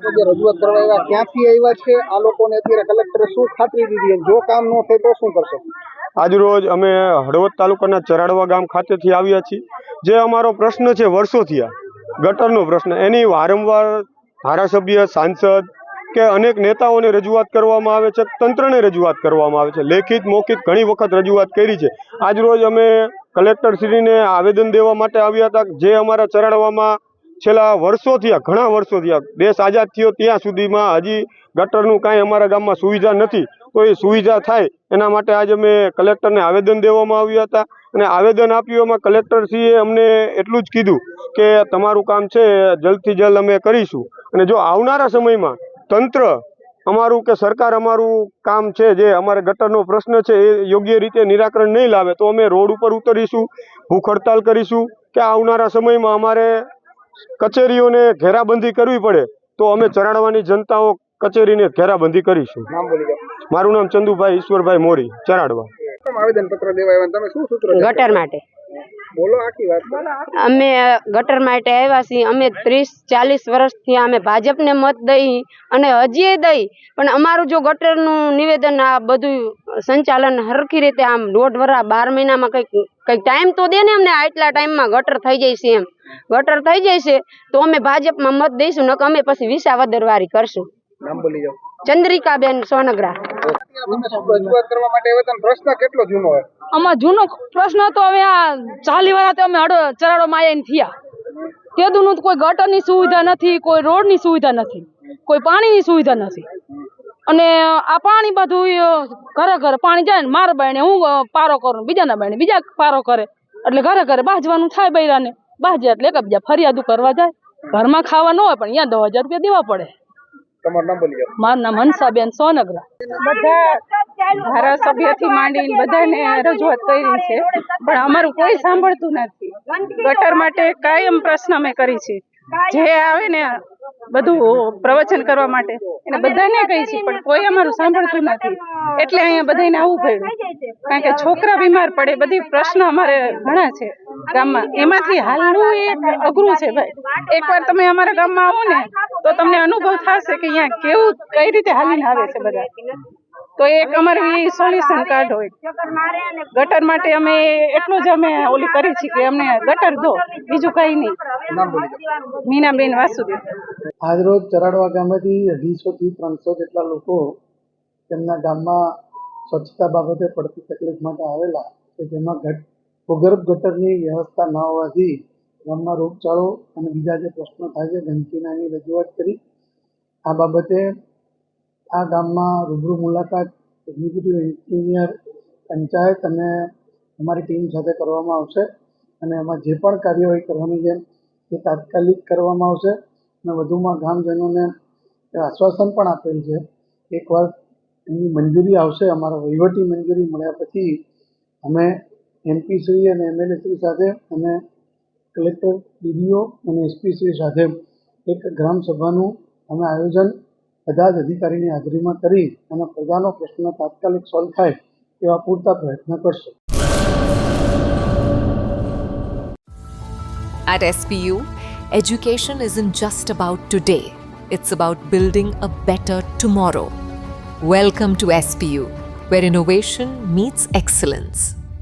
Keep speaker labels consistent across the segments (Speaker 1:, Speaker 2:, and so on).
Speaker 1: લોકો જે રજૂઆત કરવા આવ્યા ક્યાંથી આવ્યા છે? આ લોકોને અત્યારે કલેક્ટરે શું ખાતરી દીધી? જો કામ ન થાય તો શું કરશો?
Speaker 2: આજરોજ અમે હળવદ તાલુકાના ચરાડવા ગામ ખાતેથી આવ્યા છીએ. જે અમારો પ્રશ્ન છે, વર્ષોથી આ ગટરનો પ્રશ્ન. એની વારંવાર ધારાસભ્ય, સાંસદ કે અનેક નેતાઓને રજૂઆત કરવામાં આવે છે, તંત્રને રજૂઆત કરવામાં આવે છે. લેખિત મૌખિત ઘણી વખત રજૂઆત કરી છે. આજરોજ અમે કલેક્ટરશ્રીને આવેદન દેવા માટે આવ્યા હતા. જે અમારા ચરાડવામાં છેલ્લા વર્ષોથી થયા ઘણા વર્ષોથી થયા દેશ આઝાદ થયો ત્યાં સુધીમાં હજી ગટરનું કાંઈ અમારા ગામમાં સુવિધા નથી. તો એ સુવિધા થાય, એના માટે આજે અમે કલેક્ટરને આવેદન દેવામાં આવ્યા હતા. અને આવેદન આપ્યું, એમાં કલેક્ટરશ્રીએ અમને એટલું જ કીધું કે તમારું કામ છે, જલ્દથી જલ્દ અમે કરીશું. અને જો આવનારા સમયમાં તંત્ર અમારું કે સરકાર અમારું કામ છે, જે અમારે ગટરનો પ્રશ્ન છે, એ યોગ્ય રીતે નિરાકરણ નહીં લાવે, તો અમે રોડ ઉપર ઉતરીશું ભૂખ હડતાલ કરીશું કે આવનારા સમયમાં અમારે કચેરીઓને ઘેરાબંધી કરવી પડે તો અમે ચરાડવાની જનતાઓ કચેરીને ઘેરાબંધી કરીશું. મારું નામ ચંદુભાઈ ઈશ્વરભાઈ મોરી ચરાડવા?
Speaker 3: ગટર માટે. અમે ગટર માટે આવ્યા છીએ. અમે ત્રીસ ચાલીસ વર્ષથી અમે ભાજપને મત દઈ અને હજીએ દઈ. પણ અમારું જો ગટરનું નિવેદન આ બધું સંચાલન હરખી રીતે આમ દોઢ વરા બાર મહિનામાં કંઈક કંઈક ટાઈમ તો દે ને અમને આટલા ટાઈમમાં ગટર થઈ જાય છે એમ. ગટર થઈ જાય છે તો અમે ભાજપમાં મત દઈશું નકર અમે પછી વિસાવદરવારી કરશું. ચંદ્રિકાબેન સોનગરા.
Speaker 4: આમાં જૂનો પ્રશ્ન તો હવે આ ચાલી વાળા તો અમે હડો ચરાડોમાં આવીને થયા. તેદુનું તો કોઈ ગટરની સુવિધા નથી કોઈ રોડની સુવિધા નથી કોઈ પાણીની સુવિધા નથી. અને આ પાણી બધું ઘરે ઘરે પાણી જાય ને મારા બહેને હું પારો કરું બીજાના બહેને બીજા પારો કરે. એટલે ઘરે ઘરે બાજવાનું થાય બૈરાને. બાજે એટલે એક બીજા ફરિયાદો કરવા જાય. ઘરમાં ખાવા ન હોય પણ અહીંયા દસ હજાર રૂપિયા દેવા પડે. મારું નામ હંસાબેન સોનગરા. બધા ધારાસભ્યથી માંડીને બધાને રજૂઆત કરી છે, પણ અમારું કોઈ સાંભળતું નથી. ગટર માટે કાયમ પ્રશ્ન અમે કરી છે. જે આવે ને બધું પ્રવચન કરવા માટે, એને બધાને કહી છે, પણ કોઈ અમારું સાંભળતું નથી. એટલે અહીંયા બધાને આવવું પડ્યું કારણ કે છોકરા બીમાર પડે, બધી પ્રશ્ન અમારે ઘણા છે. ગામમાં. એમાંથી હાલનું એ અઘરું છે ભાઈ. એકવાર તમે અમારા ગામમાં આવો ને તો તમને અનુભવ થશે કે અહીંયા કેવું કઈ રીતે હાલીને આવે છે બધા? તો એક અમારું એ સોલ્યુશન કાર્ડ હોય. ગટર માટે અમે એટલું જ અમે ઓલી કરી છીએ કે અમને ગટર દો બીજું કઈ નહીં. મીનાબેન વાસુદેવ.
Speaker 5: આજરોજ ચરાડવા ગામેથી અઢીસોથી ત્રણસો જેટલા લોકો તેમના ગામમાં સ્વચ્છતા બાબતે પડતી તકલીફ માટે આવેલા કે જેમાં ઘટ ભૂગર્ભ ગટરની વ્યવસ્થા ન હોવાથી ગામમાં રોગચાળો અને બીજા જે પ્રશ્નો થાય છે ગંદકીના રજૂઆત કરી. આ બાબતે આ ગામમાં રૂબરૂ મુલાકાત એક્ઝિક્યુટિવ એન્જિનિયર પંચાયત અને અમારી ટીમ સાથે કરવામાં આવશે. અને એમાં જે પણ કાર્યવાહી કરવાની છે એ તાત્કાલિક કરવામાં આવશે. અને વધુમાં ગામજનોને આશ્વાસન પણ આપેલ છે. એકવાર એમની મંજૂરી આવશે, અમારા વહીવટી મંજૂરી મળ્યા પછી અમે એમપી શ્રી અને એમએલએ શ્રી સાથે અને collector DDO and SP Shri સાથે એક ગ્રામ સભાનું અમે આયોજન બધા જ અધિકારીની હાજરીમાં કરી અને પ્રજાનો પ્રશ્ન તાત્કાલિક સોલ્વ થાય એવા પૂરતા પ્રયત્ન કરશું
Speaker 6: At SPU, education isn't just about today, it's about building a better tomorrow. Welcome to SPU, where innovation meets excellence.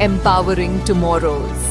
Speaker 6: Empowering Tomorrows.